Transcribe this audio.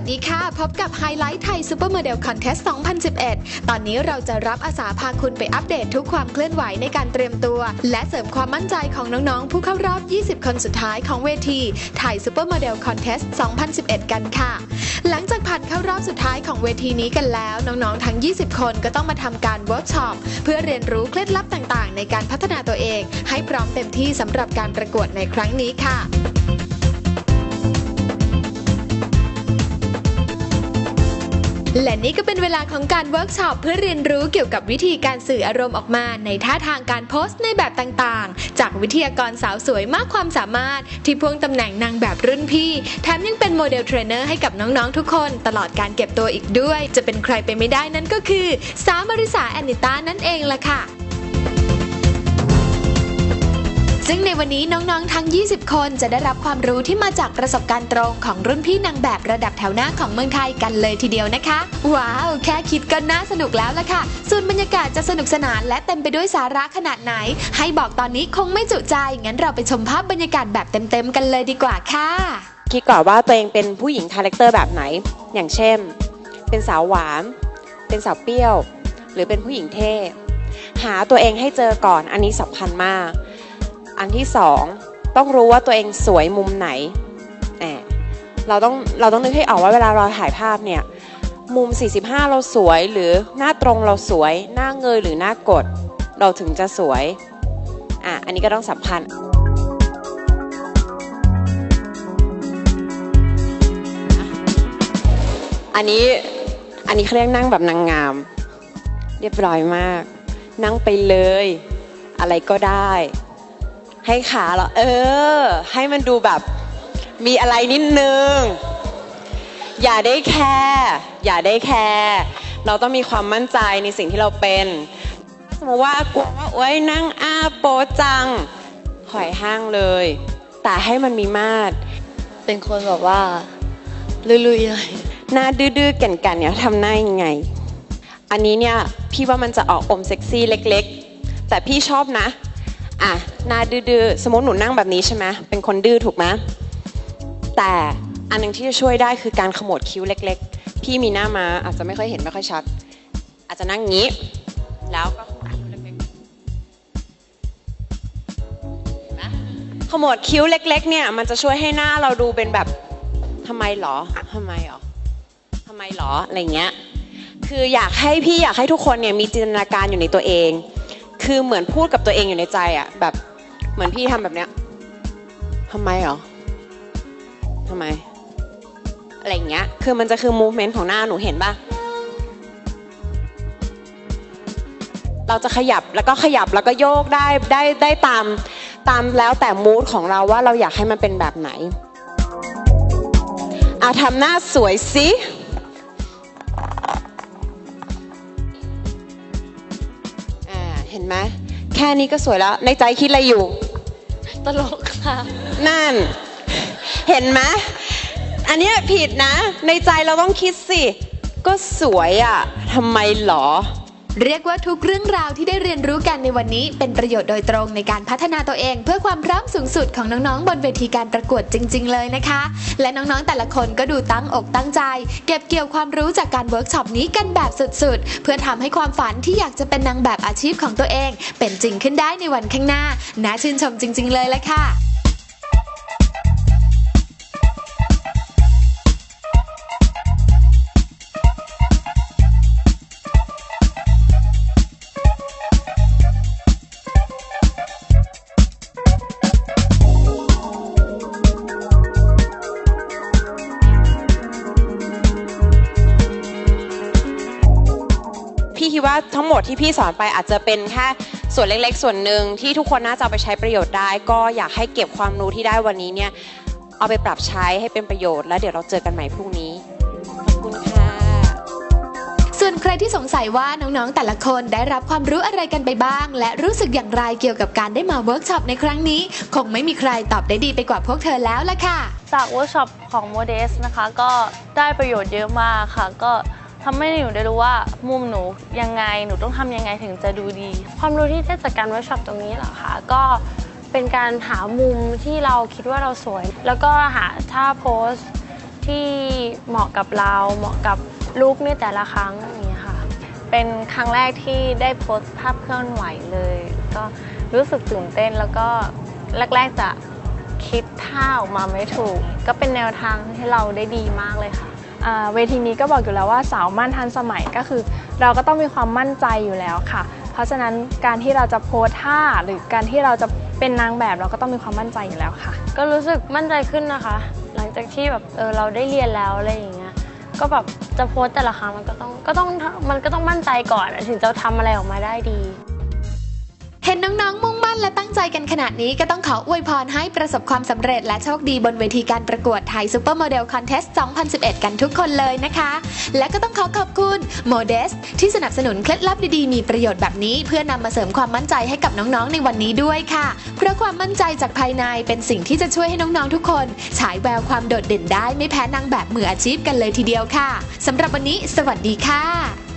วัสดีค่ะ พบกับไฮไลท์ไทยซูเปอร์โมเดลคอนเทสต์2011 ตอนนี้เราจะรับอาสาพาคุณไปอัปเดตทุกความเคลื่อนไหวในการเตรียมตัว และเสริมความมั่นใจของน้อง ๆ ผู้เข้ารอบ 20 คนสุดท้ายของเวทีไทยซูเปอร์โมเดลคอนเทสต์2011 กันค่ะ หลังจากผ่านเข้ารอบสุดท้ายของเวทีนี้กันแล้ว น้อง ๆ ทั้ง 20 คนก็ต้องมาทำการเวิร์กช็อปเพื่อเรียนรู้เคล็ดลับต่าง ๆ ในการพัฒนาตัวเอง ให้พร้อมเต็มที่สำหรับการประกวดในครั้งนี้ค่ะ และนี่ก็เป็นเวลาของการเวิร์กช็อปเพื่อเรียนรู้เกี่ยวกับวิธีการสื่ออารมณ์ออกมา ในท่าทางการโพสต์ในแบบต่างๆ จากวิทยากรสาวสวยมากความสามารถ ที่พ่วงตำแหน่งนางแบบรุ่นพี่ แถมยังเป็นโมเดลเทรนเนอร์ให้กับน้องๆทุกคน ตลอดการเก็บตัวอีกด้วย จะเป็นใครไปไม่ได้นั่นก็คือ สาวมาริสาแอนนิต้านั่นเองล่ะค่ะ ซึ่งในวันนี้น้องๆ ทั้ง 20 คนจะได้รับความรู้ที่มาจากประสบการณ์ตรงของรุ่นพี่นางแบบระดับแถวหน้าของเมืองไทยกันเลยทีเดียวนะคะ ว้าว แค่คิดก็น่าสนุกแล้วล่ะค่ะ ส่วนบรรยากาศจะสนุกสนานและเต็มไปด้วยสาระขนาดไหน ให้บอกตอนนี้คงไม่จุใจ งั้นเราไปชมภาพบรรยากาศแบบเต็มๆ กันเลยดีกว่าค่ะ คิดก่อนว่าตัวเองเป็นผู้หญิงคาแรคเตอร์แบบไหน อย่างเช่น เป็นสาวหวาน เป็นสาวเปรี้ยว หรือเป็นผู้หญิงเท่ หาตัวเองให้เจอก่อน อันนี้สำคัญมาก อันที่สองต้องรู้ว่าตัวเองสวยมุมไหนแอบเราต้องเราต้องนึกให้ออกว่าเวลาเราถ่ายภาพเนี่ยมุม 45 เราสวยหรือหน้าตรงเราสวย หน้าเงยหรือหน้ากด เราถึงจะสวยอะอันนี้ก็ต้องสำคัญอันนี้อันนี้เขาเรียกนั่งแบบนางงาม เรียบร้อยมาก นั่งไปเลย อะไรก็ได้ ให้ขาเราเออ ให้มันดูแบบมีอะไรนิดนึง อย่าได้แคร์อย่าได้แคร์เราต้องมีความมั่นใจในสิ่งที่เราเป็นสมมติว่ากลัวว่าโอ๊ยนั่งอ้าโปจังหอยห้างเลย แต่ให้มันมีมาตร เป็นคนแบบว่าลุยๆหน่อยหน้าดื้อๆแก่นๆเนี่ยทำหน้ายังไง อันนี้เนี่ยพี่ว่ามันจะออกอมเซ็กซี่เล็ก ๆ แต่พี่ชอบนะ อะหน้าดื้อๆสมมติหนูนั่งแบบนี้ใช่ไหมเป็นคนดื้อถูกไหมแต่อันหนึ่งที่จะช่วยได้คือการขมวดคิ้วเล็ก ๆ พี่มีหน้ามาอาจจะไม่ค่อยเห็นไม่ค่อยชัด อาจจะนั่งงี้ แล้วก็ขมวดคิ้วเล็กๆนไหมขมวดคิ้วเล็ก ๆ เนี่ย มันจะช่วยให้หน้าเราดูเป็นแบบทำไมหรอทำไมหรอทำไมหรออะไรเงี้ย คืออยากให้พี่อยากให้ทุกคนเนี่ยมีจินตนาการอยู่ในตัวเอง คือเหมือนพูดกับตัวเองอยู่ในใจอะแบบเหมือนพี่ทำแบบเนี้ยทำไมหรอทำไม อะไรเงี้ย คือมันจะคือ movement ของหน้าหนูเห็นปะเราจะขยับแล้วก็ขยับแล้วก็โยกได้ได้ได้ตามตามแล้วแต่ mood ของเราว่าเราอยากให้มันเป็นแบบไหนอาทำหน้าสวยสิ เห็นไหมแค่นี้ก็สวยแล้ว ในใจคิดอะไรอยู่ ตลกค่ะ นั่น เห็นไหมอันเนี้ยผิดนะ ในใจเราต้องคิดสิ ก็สวยอะ่ะทำไมหรอ เรียกว่าทุกเรื่องราวที่ได้เรียนรู้กันในวันนี้ เป็นประโยชน์โดยตรงในการพัฒนาตัวเอง เพื่อความพร้อมสูงสุดของน้องๆ บนเวทีการประกวดจริง ๆ เลยนะคะ และน้องๆแต่ละคนก็ดูตั้งอกตั้งใจ เก็บเกี่ยวความรู้จากการเวิร์กช็อปนี้กันแบบสุดๆ เพื่อทำให้ความฝันที่อยากจะเป็นนางแบบอาชีพของตัวเอง เป็นจริงขึ้นได้ในวันข้างหน้าน่าชื่นชมจริง ๆ เลยละค่ะ พี่คิดว่าทั้งหมดที่พี่สอนไปอาจจะเป็นแค่ส่วนเล็กๆ ส่วนหนึ่งที่ทุกคนน่าจะเอาไปใช้ประโยชน์ได้ ก็อยากให้เก็บความรู้ที่ได้วันนี้เนี่ยเอาไปปรับใช้ให้เป็นประโยชน์ แล้วเดี๋ยวเราเจอกันใหม่พรุ่งนี้ ขอบคุณค่ะ ส่วนใครที่สงสัยว่าน้องๆ แต่ละคนได้รับความรู้อะไรกันไปบ้าง และรู้สึกอย่างไรเกี่ยวกับการได้มาเวิร์กช็อปในครั้งนี้ คงไม่มีใครตอบได้ดีไปกว่าพวกเธอแล้วล่ะค่ะ จากเวิร์กช็อปของโมเดสนะคะ ก็ได้ประโยชน์เยอะมากค่ะ ก็ ทำให้หนูได้รู้ว่ามุมหนูยังไงหนูต้องทำยังไงถึงจะดูดี ความรู้ที่ได้จากการเวิร์กช็อปตรงนี้เหรอคะก็เป็นการหามุมที่เราคิดว่าเราสวย แล้วก็หาท่าโพสที่เหมาะกับเรา เหมาะกับลุคในแต่ละครั้งอย่างเงี้ยค่ะเป็นครั้งแรกที่ได้โพสภาพเคลื่อนไหวเลย ก็รู้สึกตื่นเต้นแล้วก็แรกๆจะคิดท่าออกมาไม่ถูก ก็เป็นแนวทางให้เราได้ดีมากเลยค่ะ เวทีนี้ก็บอกอยู่แล้วว่าสาวมั่นทันสมัยก็คือ เราก็ต้องมีความมั่นใจอยู่แล้วค่ะ เพราะฉะนั้นการที่เราจะโพสท่าหรือการที่เราจะเป็นนางแบบเราก็ต้องมีความมั่นใจอยู่แล้วค่ะ ก็รู้สึกมั่นใจขึ้นนะคะ หลังจากที่แบบเออเราได้เรียนแล้วอะไรอย่างเงี้ยก็แบบจะโพสแต่ละครั้งมันก็ต้องก็ต้องมันก็ต้องมั่นใจก่อนถึงจะทำอะไรออกมาได้ดี เห็นน้องๆ มุ่งมั่นและตั้งใจกันขนาดนี้ก็ต้องขออวยพรให้ประสบความสำเร็จและโชคดีบนเวทีการประกวดไทยซูเปอร์โมเดลคอนเทสต์ 2011 กันทุกคนเลยนะคะ และก็ต้องขอขอบคุณโมเดสที่สนับสนุนเคล็ดลับดีๆ มีประโยชน์แบบนี้ เพื่อนำมาเสริมความมั่นใจให้กับน้องๆ ในวันนี้ด้วยค่ะ เพราะความมั่นใจจากภายในเป็นสิ่งที่จะช่วยให้น้องๆ ทุกคน ฉายแววความโดดเด่นได้ไม่แพ้นางแบบมืออาชีพกันเลยทีเดียวค่ะสำหรับวันนี้ สวัสดีค่ะ